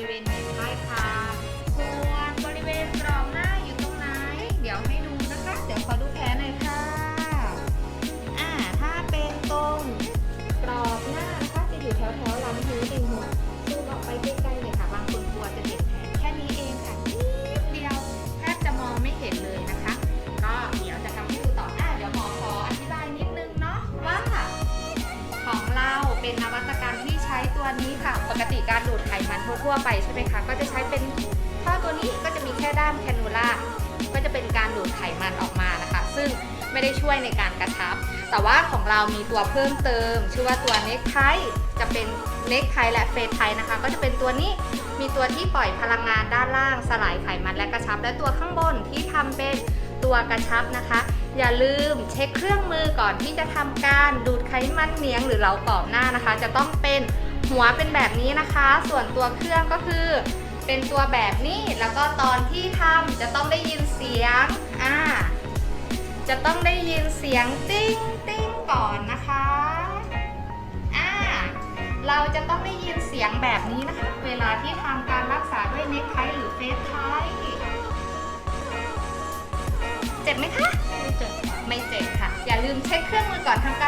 ริเวณเน็กไทค่ะส่วนบริเวณกรอบหน้าอยู่ตรงไหน เดี๋ยวให้ดูนะคะ เดี๋ยวขอดูแผลหน่อยค่ะ อ่า ถ้าเป็นตรงกรอบหน้านะคะจะอยู่แถวแถวๆลำหูติ่งหูซูออกไปใกล้ๆเลยค่ะ บางคนกลัวจะเห็นแผลแค่นี้เองค่ะนิดเดียวแทบจะมองไม่เห็นเลยนะคะ ก็เดี๋ยวจะทำให้ดูต่ออ่าเดี๋ยวหมอขออธิบายนิดนึงเนาะว่าของเรา เป็นนวัตกรรมที่ใช้ตัวนี้ค่ะ ปกติการดูดไขมันทั่วไปใช่ไหมคะก็จะใช้เป็นท่อตัวนี้ก็จะมีแค่ด้ามแคนูล่าก็จะเป็นการดูดไขมันออกมานะคะ ซึ่งไม่ได้ช่วยในการกระชับ แต่ว่าของเรามีตัวเพิ่มเติม ชื่อว่าตัวเน็กไทจะเป็นเน็กไทและเฟสไทนะคะ ก็จะเป็นตัวนี้มีตัวที่ปล่อยพลังงานด้านล่าง สลายไขมันและกระชับ และตัวข้างบนที่ทำเป็นตัวกระชับนะคะ อย่าลืมเช็คเครื่องมือก่อนที่จะทำการดูดไขมันเหนียงหรือเหลากรอบหน้านะคะ จะต้องเป็นหัวเป็นแบบนี้นะคะ ส่วนตัวเครื่องก็คือ เป็นตัวแบบนี้แล้วก็ตอนที่ทำจะต้องได้ยินเสียงอ่าจะต้องได้ยินเสียงติ้งติ้งก่อนนะคะอ่าเราจะต้องได้ยินเสียงแบบนี้นะคะ เวลาที่ทำการรักษาด้วยเน็กไทหรือเฟสไทเจ็บไหมคะ ไม่เจ็บค่ะไม่เจ็บค่ะ อย่าลืมเช็คเครื่องมือก่อนทำการ